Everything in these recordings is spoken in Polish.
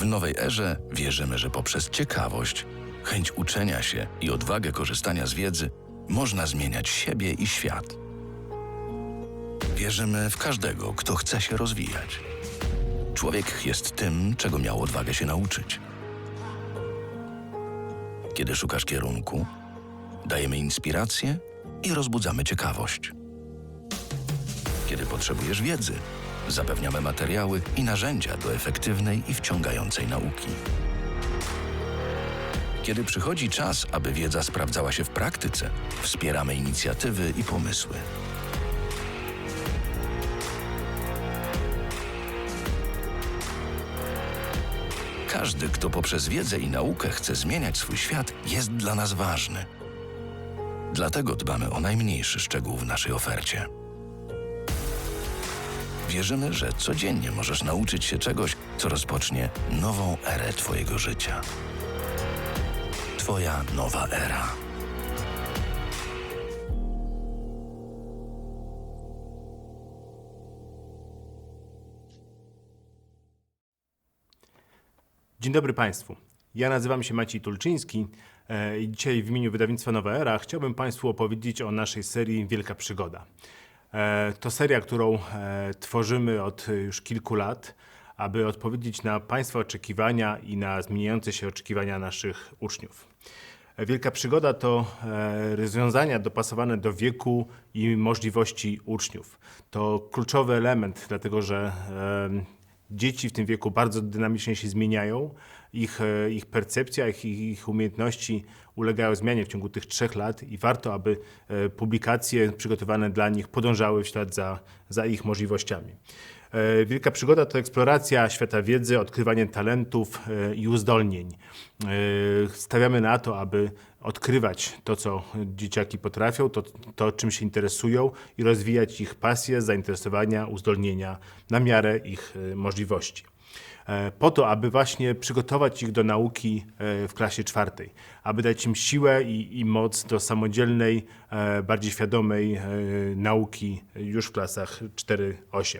W nowej erze wierzymy, że poprzez ciekawość, chęć uczenia się i odwagę korzystania z wiedzy można zmieniać siebie i świat. Wierzymy w każdego, kto chce się rozwijać. Człowiek jest tym, czego miał odwagę się nauczyć. Kiedy szukasz kierunku, dajemy inspirację i rozbudzamy ciekawość. Kiedy potrzebujesz wiedzy, zapewniamy materiały i narzędzia do efektywnej i wciągającej nauki. Kiedy przychodzi czas, aby wiedza sprawdzała się w praktyce, wspieramy inicjatywy i pomysły. Każdy, kto poprzez wiedzę i naukę chce zmieniać swój świat, jest dla nas ważny. Dlatego dbamy o najmniejszy szczegół w naszej ofercie. Wierzymy, że codziennie możesz nauczyć się czegoś, co rozpocznie nową erę Twojego życia. Twoja nowa era. Dzień dobry Państwu. Ja nazywam się Maciej Tulczyński e, i dzisiaj w imieniu wydawnictwa Nowa Era chciałbym Państwu opowiedzieć o naszej serii Wielka Przygoda. E, To seria, którą e, tworzymy od już kilku lat, aby odpowiedzieć na Państwa oczekiwania i na zmieniające się oczekiwania naszych uczniów. E, Wielka Przygoda to e, rozwiązania dopasowane do wieku i możliwości uczniów. To kluczowy element, dlatego że e, dzieci w tym wieku bardzo dynamicznie się zmieniają. Ich, e, ich percepcja, ich, ich umiejętności ulegają zmianie w ciągu tych trzech lat i warto, aby e, publikacje przygotowane dla nich podążały w ślad za, za ich możliwościami. E, Wielka przygoda to eksploracja świata wiedzy, odkrywanie talentów i uzdolnień. Stawiamy na to, aby odkrywać to, co dzieciaki potrafią, to, to czym się interesują i rozwijać ich pasje, zainteresowania, uzdolnienia na miarę ich możliwości. E, Po to, aby właśnie przygotować ich do nauki e, w klasie czwartej, aby dać im siłę i, i moc do samodzielnej, e, bardziej świadomej nauki już w klasach 4-8.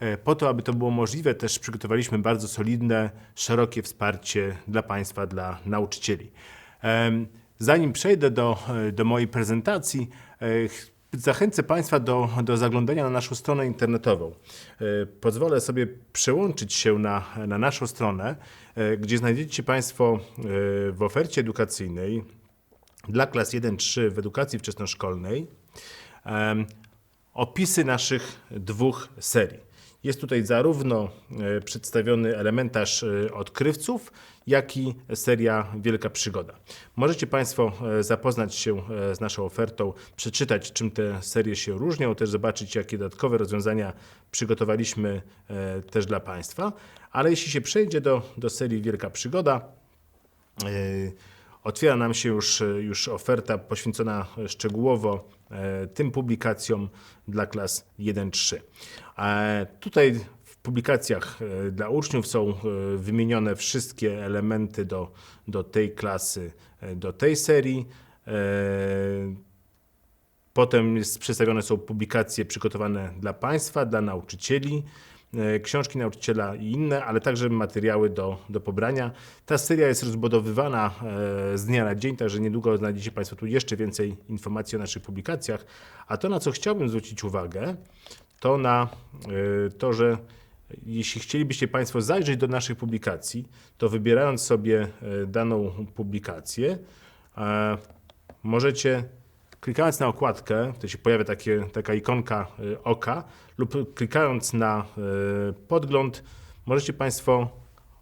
E, Po to, aby to było możliwe, też przygotowaliśmy bardzo solidne, szerokie wsparcie dla Państwa, dla nauczycieli. Zanim przejdę do, do mojej prezentacji, zachęcę Państwa do, do zaglądania na naszą stronę internetową. E, Pozwolę sobie przełączyć się na, na naszą stronę, e, gdzie znajdziecie Państwo e, w ofercie edukacyjnej dla klas 1-3 w edukacji wczesnoszkolnej opisy naszych dwóch serii. Jest tutaj zarówno e, przedstawiony elementarz e, odkrywców, jak i seria Wielka Przygoda. Możecie Państwo e, zapoznać się z naszą ofertą, przeczytać, czym te serie się różnią, też zobaczyć, jakie dodatkowe rozwiązania przygotowaliśmy też dla Państwa. Ale jeśli się przejdzie do, do serii Wielka Przygoda, Otwiera nam się już, już oferta poświęcona szczegółowo e, tym publikacjom dla klas 1-3. E, Tutaj w publikacjach e, dla uczniów są e, wymienione wszystkie elementy do, do tej klasy, e, do tej serii. E, Potem jest, przedstawione są publikacje przygotowane dla Państwa, dla nauczycieli, e, książki nauczyciela i inne, ale także materiały do, do pobrania. Ta seria jest rozbudowywana e, z dnia na dzień, także niedługo znajdziecie Państwo tu jeszcze więcej informacji o naszych publikacjach. A to, na co chciałbym zwrócić uwagę, to na e, to, że jeśli chcielibyście Państwo zajrzeć do naszych publikacji, to wybierając sobie e, daną publikację, e, możecie klikając na okładkę, to się pojawia takie, taka ikonka y, oka, lub klikając na y, podgląd, możecie Państwo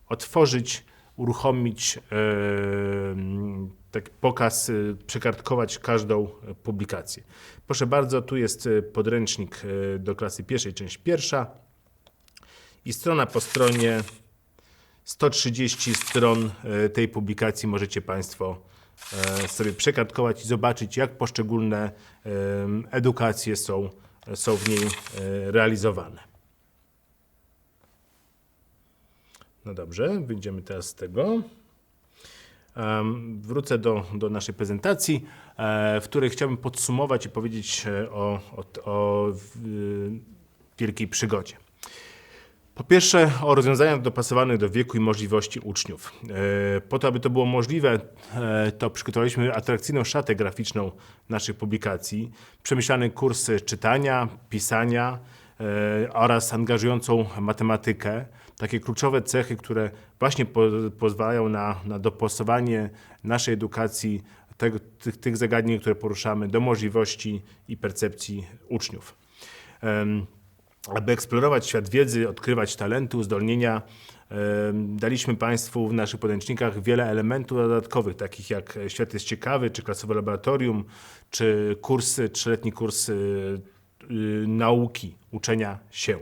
otworzyć, uruchomić y, tak pokaz, przekartkować każdą publikację. Proszę bardzo, tu jest podręcznik do klasy pierwszej, część pierwsza i strona po stronie 130 stron tej publikacji możecie Państwo sobie przekartkować i zobaczyć, jak poszczególne em, edukacje są, są w niej e, realizowane. No dobrze, wyjdziemy teraz z tego. Wrócę do, do naszej prezentacji, e, w której chciałbym podsumować i powiedzieć e, o, o, o w- Wielkiej Przygodzie. Po pierwsze, o rozwiązaniach dopasowanych do wieku i możliwości uczniów. E, Po to, aby to było możliwe, e, to przygotowaliśmy atrakcyjną szatę graficzną naszych publikacji, przemyślany kurs czytania, pisania e, oraz angażującą matematykę. Takie kluczowe cechy, które właśnie po, pozwalają na, na dopasowanie naszej edukacji tego, tych, tych zagadnień, które poruszamy, do możliwości i percepcji uczniów. Aby eksplorować świat wiedzy, odkrywać talenty, uzdolnienia, em, daliśmy Państwu w naszych podręcznikach wiele elementów dodatkowych, takich jak Świat jest ciekawy, czy klasowe laboratorium, czy kurs, trzyletni kurs y, nauki, uczenia się.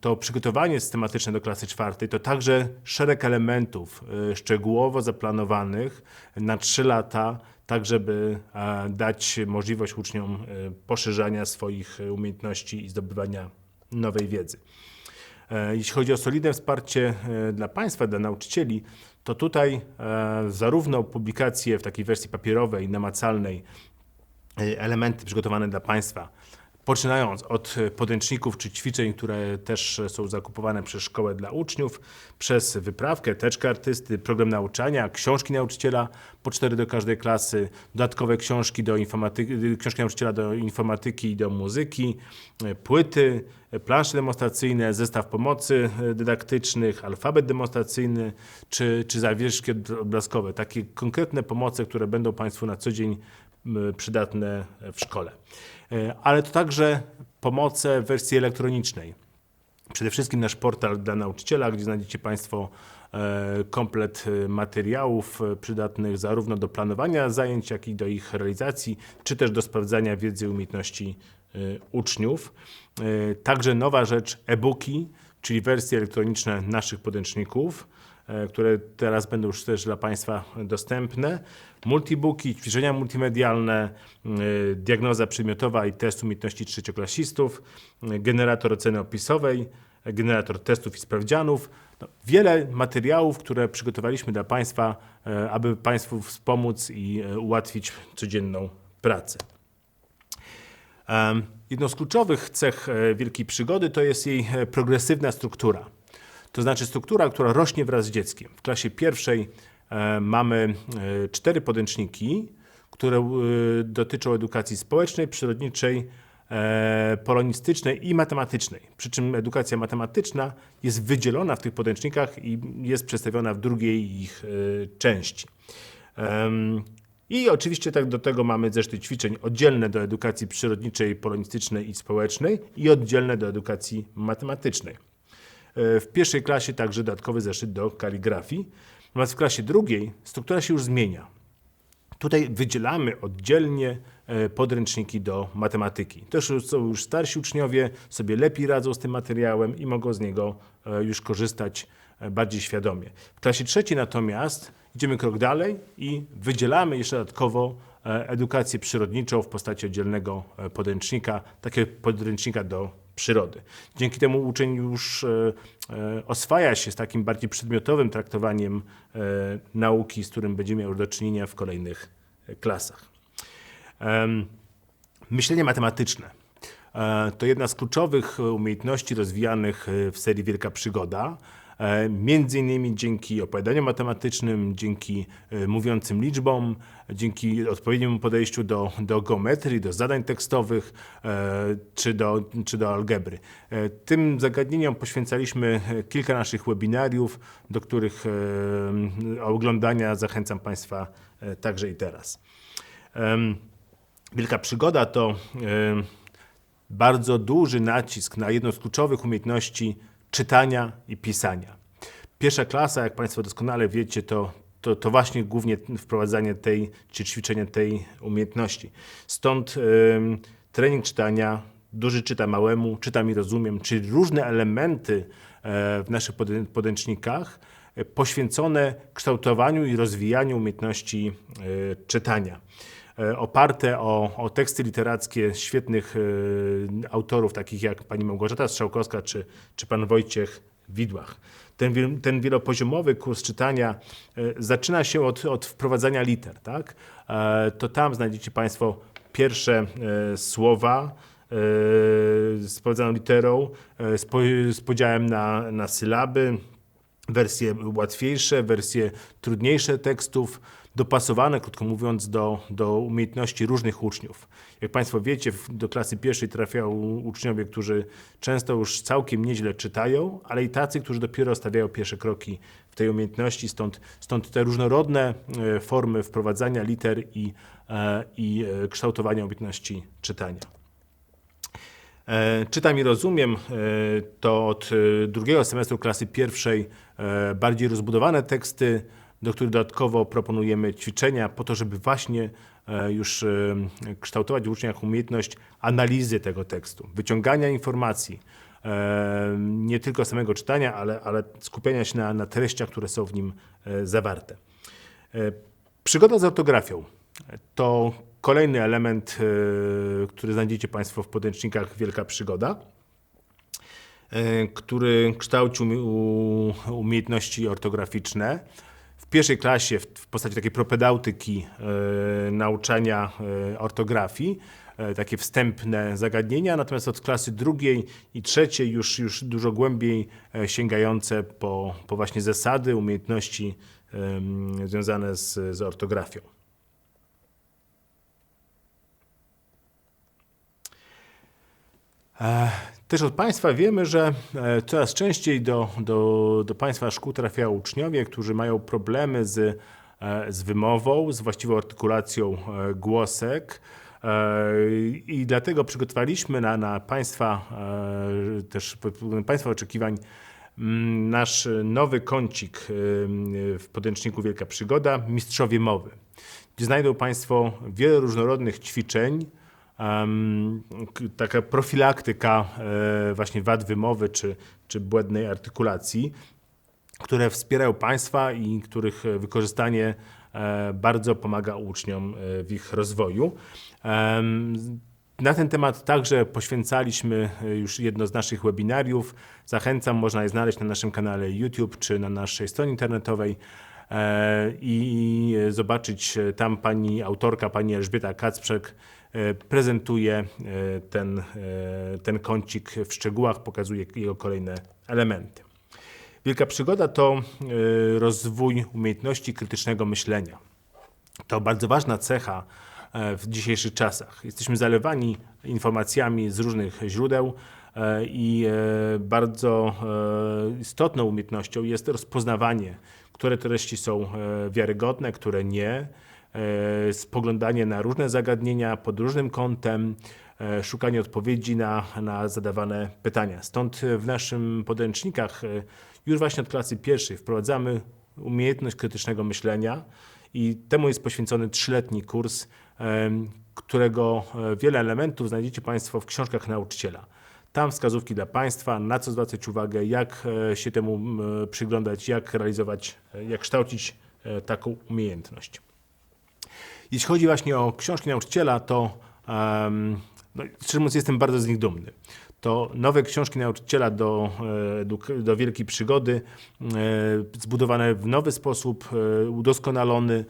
To przygotowanie systematyczne do klasy czwartej to także szereg elementów y, szczegółowo zaplanowanych na trzy lata, tak żeby e, dać możliwość uczniom y, poszerzania swoich y, umiejętności i zdobywania nowej wiedzy. E, Jeśli chodzi o solidne wsparcie e, dla państwa, dla nauczycieli, to tutaj e, zarówno publikacje w takiej wersji papierowej, namacalnej, e, elementy przygotowane dla państwa, poczynając od podręczników czy ćwiczeń, które też są zakupowane przez szkołę dla uczniów, przez wyprawkę, teczkę artysty, program nauczania, książki nauczyciela, po cztery do każdej klasy, dodatkowe książki, do informatyki, książki nauczyciela do informatyki i do muzyki, płyty, plansze demonstracyjne, zestaw pomocy dydaktycznych, alfabet demonstracyjny czy, czy zawieszki obrazkowe. Takie konkretne pomoce, które będą Państwu na co dzień przydatne w szkole. E, Ale to także pomoce w wersji elektronicznej. Przede wszystkim nasz portal dla nauczyciela, gdzie znajdziecie Państwo e, komplet e, materiałów przydatnych zarówno do planowania zajęć, jak i do ich realizacji, czy też do sprawdzania wiedzy i umiejętności uczniów. Także nowa rzecz e-booki, czyli wersje elektroniczne naszych podręczników, które teraz będą już też dla Państwa dostępne. Multibooki, ćwiczenia multimedialne, e, diagnoza przedmiotowa i test umiejętności trzecioklasistów, e, generator oceny opisowej, e, generator testów i sprawdzianów. No, wiele materiałów, które przygotowaliśmy dla Państwa, e, aby Państwu wspomóc i e, ułatwić codzienną pracę. Jedną z kluczowych cech e, Wielkiej Przygody to jest jej e, progresywna struktura. To znaczy struktura, która rośnie wraz z dzieckiem. W klasie pierwszej e, mamy e, cztery podręczniki, które e, dotyczą edukacji społecznej, przyrodniczej, polonistycznej i matematycznej. Przy czym edukacja matematyczna jest wydzielona w tych podręcznikach i jest przedstawiona w drugiej ich części. I oczywiście tak do tego mamy zresztą ćwiczeń oddzielne do edukacji przyrodniczej, polonistycznej i społecznej i oddzielne do edukacji matematycznej. W pierwszej klasie także dodatkowy zeszyt do kaligrafii. Natomiast w klasie drugiej struktura się już zmienia. Tutaj wydzielamy oddzielnie e, podręczniki do matematyki. To są już starsi uczniowie, sobie lepiej radzą z tym materiałem i mogą z niego e, już korzystać e, bardziej świadomie. W klasie trzeciej natomiast idziemy krok dalej i wydzielamy jeszcze dodatkowo edukację przyrodniczą w postaci oddzielnego podręcznika, takiego podręcznika do przyrody. Dzięki temu uczeń już e, e, oswaja się z takim bardziej przedmiotowym traktowaniem e, nauki, z którym będzie miał do czynienia w kolejnych klasach. Myślenie matematyczne. To jedna z kluczowych umiejętności rozwijanych w serii Wielka Przygoda. E, Między innymi dzięki opowiadaniom matematycznym, dzięki e, mówiącym liczbom, dzięki odpowiedniemu podejściu do, do geometrii, do zadań tekstowych e, czy do, czy do algebry. Tym zagadnieniom poświęcaliśmy kilka naszych webinariów, do których oglądania zachęcam Państwa także i teraz. Wielka przygoda to bardzo duży nacisk na jedną z kluczowych umiejętności czytania i pisania. Pierwsza klasa, jak Państwo doskonale wiecie, to, to, to właśnie głównie wprowadzanie tej, czy ćwiczenie tej umiejętności. Stąd trening czytania, duży czyta małemu, czytam i rozumiem, czyli różne elementy e, w naszych podrę- podręcznikach e, poświęcone kształtowaniu i rozwijaniu umiejętności e, czytania oparte o, o teksty literackie świetnych e, autorów, takich jak pani Małgorzata Strzałkowska czy, czy pan Wojciech Widłach. Ten, ten wielopoziomowy kurs czytania e, zaczyna się od, od wprowadzania liter. Tak? E, To tam znajdziecie Państwo pierwsze e, słowa z sprawdzaną literą, e, z podziałem na, na sylaby, wersje łatwiejsze, wersje trudniejsze tekstów, dopasowane, krótko mówiąc, do, do umiejętności różnych uczniów. Jak Państwo wiecie, do klasy pierwszej trafiają uczniowie, którzy często już całkiem nieźle czytają, ale i tacy, którzy dopiero stawiają pierwsze kroki w tej umiejętności, stąd, stąd te różnorodne e, formy wprowadzania liter i, e, i e, kształtowania umiejętności czytania. Czytam i rozumiem to od drugiego semestru klasy pierwszej bardziej rozbudowane teksty, do których dodatkowo proponujemy ćwiczenia po to, żeby właśnie e, już e, kształtować w uczniach umiejętność analizy tego tekstu, wyciągania informacji, e, nie tylko samego czytania, ale, ale skupiania się na, na treściach, które są w nim zawarte. Przygoda z ortografią to kolejny element, który znajdziecie Państwo w podręcznikach Wielka Przygoda, który kształci umiejętności ortograficzne. Pierwszej klasie w postaci takiej propedautyki e, nauczania e, ortografii, e, takie wstępne zagadnienia, natomiast od klasy drugiej i trzeciej już, już dużo głębiej sięgające po, po właśnie zasady, umiejętności związane z, z ortografią. Też od Państwa wiemy, że e, coraz częściej do, do, do Państwa szkół trafiają uczniowie, którzy mają problemy z, e, z wymową, z właściwą artykulacją e, głosek. E, I dlatego przygotowaliśmy na, na Państwa, e, też p- Państwa oczekiwań mm, nasz nowy kącik e, w podręczniku Wielka Przygoda Mistrzowie Mowy, gdzie znajdą Państwo wiele różnorodnych ćwiczeń, Taka profilaktyka e, właśnie wad wymowy czy, czy błędnej artykulacji, które wspierają państwa i których wykorzystanie e, bardzo pomaga uczniom e, w ich rozwoju. Na ten temat także poświęcaliśmy już jedno z naszych webinariów. Zachęcam, można je znaleźć na naszym kanale YouTube czy na naszej stronie internetowej i zobaczyć tam pani autorka, pani Elżbieta Kacprzek prezentuje e, ten, e, ten kącik w szczegółach, pokazuje jego kolejne elementy. Wielka przygoda to e, rozwój umiejętności krytycznego myślenia. To bardzo ważna cecha e, w dzisiejszych czasach. Jesteśmy zalewani informacjami z różnych źródeł e, i e, bardzo e, istotną umiejętnością jest rozpoznawanie, które treści są e, wiarygodne, które nie, e, spoglądanie na różne zagadnienia pod różnym kątem, e, szukanie odpowiedzi na, na zadawane pytania. Stąd w naszym podręcznikach e, już właśnie od klasy pierwszej wprowadzamy umiejętność krytycznego myślenia i temu jest poświęcony trzyletni kurs, którego e, wiele elementów znajdziecie Państwo w książkach nauczyciela. Tam wskazówki dla Państwa, na co zwracać uwagę, jak e, się temu przyglądać, jak realizować, e, jak kształcić e, taką umiejętność. Jeśli chodzi właśnie o książki nauczyciela, to um, no, szczerze mówiąc jestem bardzo z nich dumny. To nowe książki nauczyciela do, e, eduk- do Wielkiej Przygody, e, zbudowane w nowy sposób, e, udoskonalony,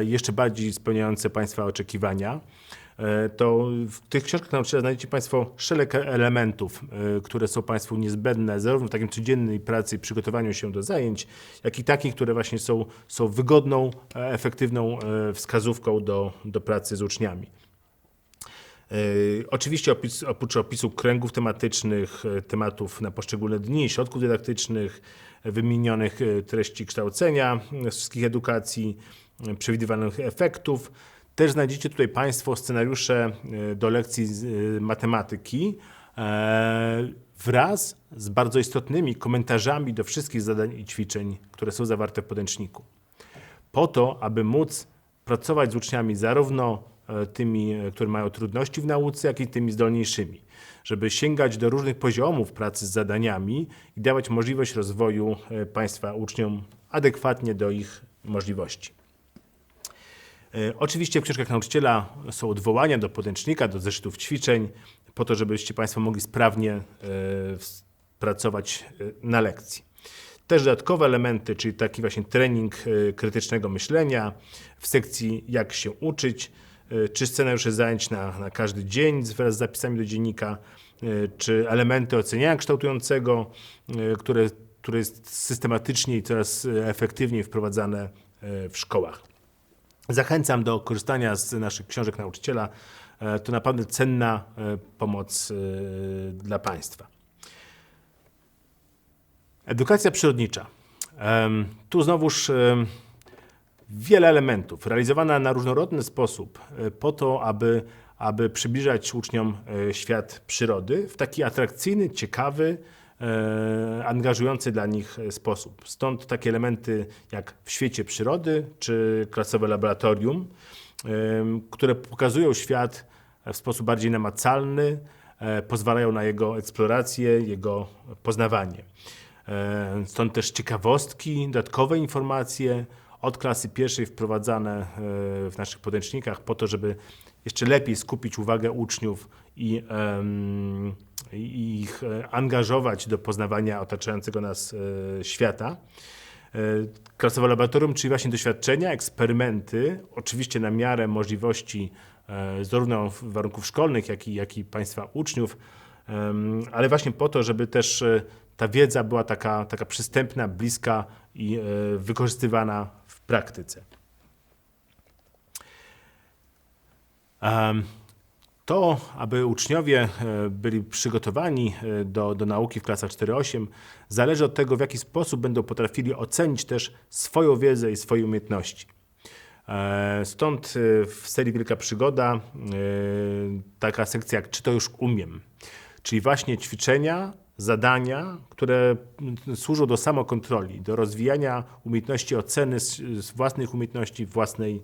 jeszcze bardziej spełniające Państwa oczekiwania. E, To w tych książkach nauczyciela znajdziecie Państwo szereg elementów, e, które są Państwu niezbędne zarówno w takim codziennej pracy i przygotowaniu się do zajęć, jak i takich, które właśnie są, są wygodną, e, efektywną wskazówką do, do pracy z uczniami. Oczywiście opis, oprócz opisu kręgów tematycznych, tematów na poszczególne dni, środków dydaktycznych, wymienionych treści kształcenia wszystkich edukacji, przewidywanych efektów, też znajdziecie tutaj Państwo scenariusze e, do lekcji e, matematyki e, wraz z bardzo istotnymi komentarzami do wszystkich zadań i ćwiczeń, które są zawarte w podręczniku po to, aby móc pracować z uczniami zarówno tymi, które mają trudności w nauce, jak i tymi zdolniejszymi, żeby sięgać do różnych poziomów pracy z zadaniami i dawać możliwość rozwoju państwa uczniom adekwatnie do ich możliwości. E, Oczywiście w książkach nauczyciela są odwołania do podręcznika, do zeszytów ćwiczeń, po to, żebyście Państwo mogli sprawnie e, pracować e, na lekcji. Też dodatkowe elementy, czyli taki właśnie trening krytycznego myślenia w sekcji jak się uczyć, czy scenariusze zajęć na, na każdy dzień wraz z zapisami do dziennika, czy elementy oceniania kształtującego, które, które jest systematycznie i coraz efektywniej wprowadzane w szkołach. Zachęcam do korzystania z naszych książek nauczyciela. E, To naprawdę cenna e, pomoc e, dla Państwa. Edukacja przyrodnicza. Tu znowuż wiele elementów, realizowana na różnorodny sposób, po to, aby, aby przybliżać uczniom świat przyrody w taki atrakcyjny, ciekawy, angażujący dla nich e, sposób. Stąd takie elementy jak w świecie przyrody czy klasowe laboratorium, em, które pokazują świat w sposób bardziej namacalny, e, pozwalają na jego eksplorację, jego poznawanie. E, Stąd też ciekawostki, dodatkowe informacje od klasy pierwszej wprowadzane e, w naszych podręcznikach po to, żeby jeszcze lepiej skupić uwagę uczniów i, i ich e, angażować do poznawania otaczającego nas e, świata. E, Klasowe laboratorium, czyli właśnie doświadczenia, eksperymenty, oczywiście na miarę możliwości e, zarówno warunków szkolnych, jak i, jak i państwa uczniów, ale właśnie po to, żeby też e, ta wiedza była taka, taka przystępna, bliska i e, wykorzystywana w praktyce. To, aby uczniowie e, byli przygotowani e, do, do nauki w klasach 4-8, zależy od tego, w jaki sposób będą potrafili ocenić też swoją wiedzę i swoje umiejętności. E, Stąd w serii Wielka Przygoda taka sekcja jak Czy to już umiem? Czyli właśnie ćwiczenia, zadania, które służą do samokontroli, do rozwijania umiejętności oceny własnych umiejętności, własnej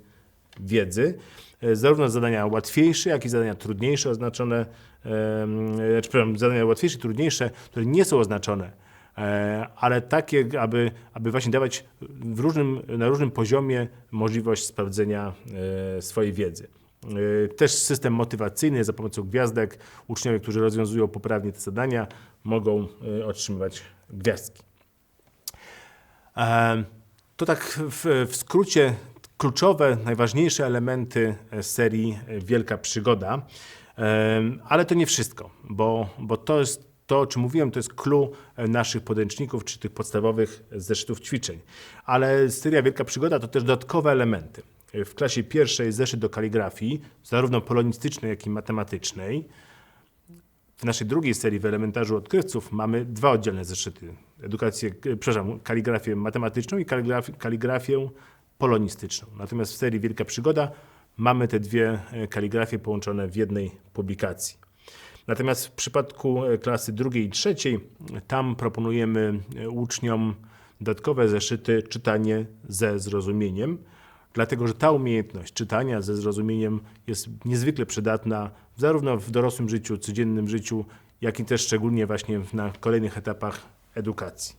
wiedzy. E, Zarówno zadania łatwiejsze, jak i zadania trudniejsze oznaczone, przepraszam, zadania łatwiejsze trudniejsze, które nie są oznaczone, e, ale takie, aby, aby właśnie dawać różnym, na różnym poziomie możliwość sprawdzenia e, swojej wiedzy. Też system motywacyjny za pomocą gwiazdek. Uczniowie, którzy rozwiązują poprawnie te zadania, mogą otrzymywać gwiazdki. To tak w, w skrócie kluczowe, najważniejsze elementy e, serii e, Wielka Przygoda. Ale to nie wszystko, bo, bo to jest to, o czym mówiłem, to jest clue e, naszych podręczników czy tych podstawowych zeszytów ćwiczeń. Ale seria Wielka Przygoda to też dodatkowe elementy. W klasie pierwszej zeszyt do kaligrafii, zarówno polonistycznej, jak i matematycznej. W naszej drugiej serii w elementarzu odkrywców mamy dwa oddzielne zeszyty. Edukację, przepraszam, kaligrafię matematyczną i kaligrafię, kaligrafię polonistyczną. Natomiast w serii Wielka Przygoda mamy te dwie e, kaligrafie połączone w jednej publikacji. Natomiast w przypadku e, klasy drugiej i trzeciej, e, tam proponujemy uczniom dodatkowe zeszyty czytanie ze zrozumieniem, dlatego że ta umiejętność czytania ze zrozumieniem jest niezwykle przydatna zarówno w dorosłym życiu, codziennym życiu, jak i też szczególnie właśnie na kolejnych etapach edukacji.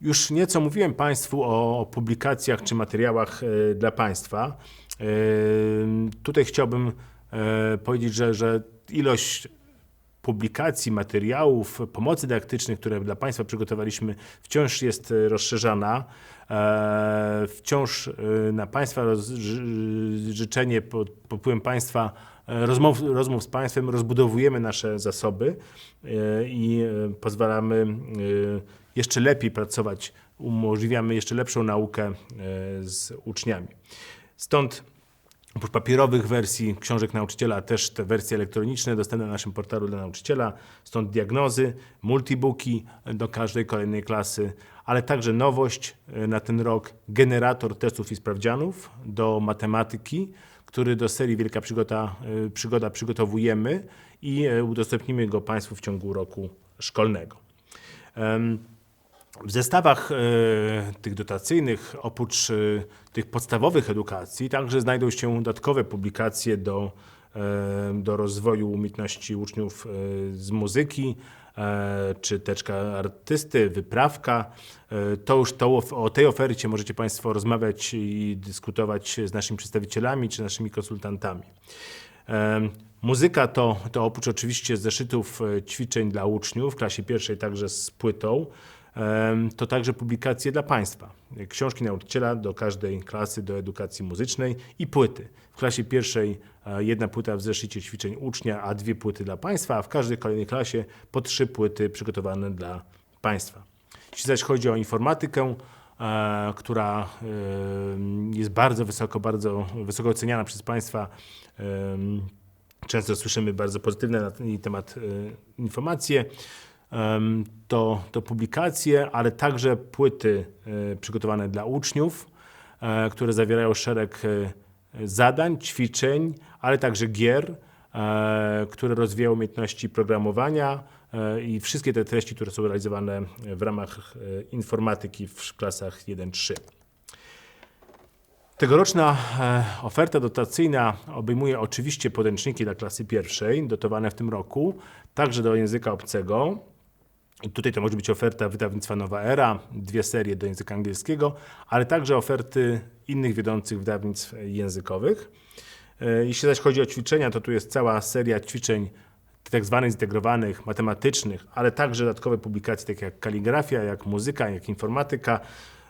Już nieco mówiłem Państwu o publikacjach czy materiałach e, dla Państwa. E, Tutaj chciałbym e, powiedzieć, że, że ilość publikacji, materiałów, pomocy dydaktycznych, które dla Państwa przygotowaliśmy, wciąż jest rozszerzana. Wciąż na Państwa życzenie pod wpływem Państwa rozmów, rozmów z Państwem rozbudowujemy nasze zasoby i pozwalamy jeszcze lepiej pracować, umożliwiamy jeszcze lepszą naukę e, z uczniami. Stąd Oprócz papierowych wersji książek nauczyciela, też te wersje elektroniczne dostępne na naszym portalu dla nauczyciela. Stąd diagnozy, multibooki do każdej kolejnej klasy, ale także nowość e, na ten rok generator testów i sprawdzianów do matematyki, który do serii Wielka Przygoda, e, Przygoda przygotowujemy i udostępnimy go Państwu w ciągu roku szkolnego. W zestawach e, tych dotacyjnych, oprócz e, tych podstawowych edukacji, także znajdą się dodatkowe publikacje do, e, do rozwoju umiejętności uczniów z muzyki, czy teczka artysty, wyprawka. To już to, o tej ofercie możecie Państwo rozmawiać i dyskutować z naszymi przedstawicielami czy naszymi konsultantami. Muzyka to, to oprócz oczywiście zeszytów ćwiczeń dla uczniów w klasie pierwszej także z płytą. To także publikacje dla Państwa. Książki nauczyciela do każdej klasy, do edukacji muzycznej i płyty. W klasie pierwszej e, jedna płyta w zeszycie ćwiczeń ucznia, a dwie płyty dla Państwa, a w każdej kolejnej klasie po trzy płyty przygotowane dla Państwa. Jeśli zaś chodzi o informatykę, e, która jest bardzo wysoko, bardzo wysoko oceniana przez Państwa, często słyszymy bardzo pozytywne na ten temat e, informacje, to, to publikacje, ale także płyty e, przygotowane dla uczniów, e, które zawierają szereg e, zadań, ćwiczeń, ale także gier, które rozwijają umiejętności programowania i wszystkie te treści, które są realizowane w ramach informatyki w klasach 1-3. Tegoroczna oferta dotacyjna obejmuje oczywiście podręczniki dla klasy pierwszej, dotowane w tym roku, także do języka obcego. Tutaj to może być oferta wydawnictwa Nowa Era, dwie serie do języka angielskiego, ale także oferty innych wiodących wydawnictw językowych. E, Jeśli zaś chodzi o ćwiczenia, to tu jest cała seria ćwiczeń tak zwanych zintegrowanych, matematycznych, ale także dodatkowe publikacje takie jak kaligrafia, jak muzyka, jak informatyka,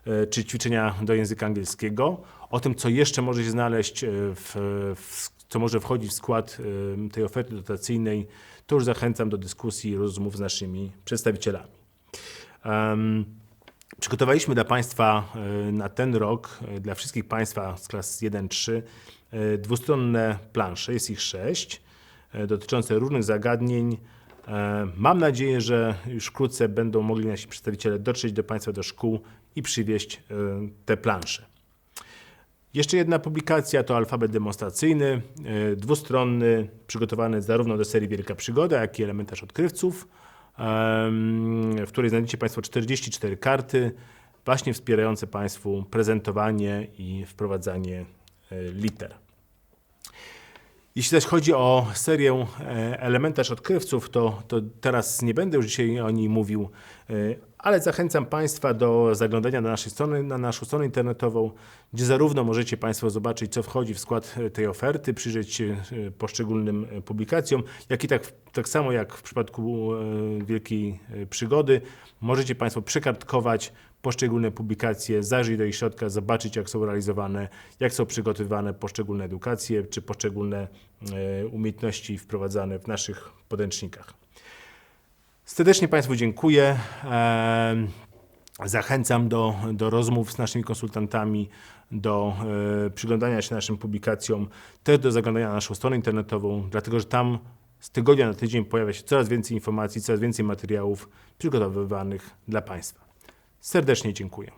e, czy ćwiczenia do języka angielskiego. O tym, co jeszcze może się znaleźć, e, w, w, co może wchodzić w skład tej oferty dotacyjnej, to już zachęcam do dyskusji i rozmów z naszymi przedstawicielami. Em, Przygotowaliśmy dla Państwa e, na ten rok, e, dla wszystkich Państwa z klas 1-3, e, dwustronne plansze, jest ich sześć, dotyczące różnych zagadnień. Mam nadzieję, że już wkrótce będą mogli nasi przedstawiciele dotrzeć do Państwa do szkół i przywieźć te plansze. Jeszcze jedna publikacja to alfabet demonstracyjny, e, dwustronny, przygotowany zarówno do serii Wielka Przygoda, jak i elementarz odkrywców, w której znajdziecie Państwo 44 karty, właśnie wspierające Państwu prezentowanie i wprowadzanie e, liter. Jeśli zaś chodzi o serię e, elementarz odkrywców, to, to teraz nie będę już dzisiaj o niej mówił, e, ale zachęcam Państwa do zaglądania na, naszej strony, na naszą stronę internetową, gdzie zarówno możecie Państwo zobaczyć, co wchodzi w skład e, tej oferty, przyjrzeć się poszczególnym publikacjom, jak i tak, tak samo jak w przypadku Wielkiej Przygody, możecie Państwo przekartkować poszczególne publikacje, zajrzeć do ich środka, zobaczyć jak są realizowane, jak są przygotowywane poszczególne edukacje, czy poszczególne e, umiejętności wprowadzane w naszych podręcznikach. Serdecznie Państwu dziękuję. Em, Zachęcam do, do rozmów z naszymi konsultantami, do e, przyglądania się naszym publikacjom, też do zaglądania na naszą stronę internetową, dlatego że tam z tygodnia na tydzień pojawia się coraz więcej informacji, coraz więcej materiałów przygotowywanych dla Państwa. Serdecznie dziękuję.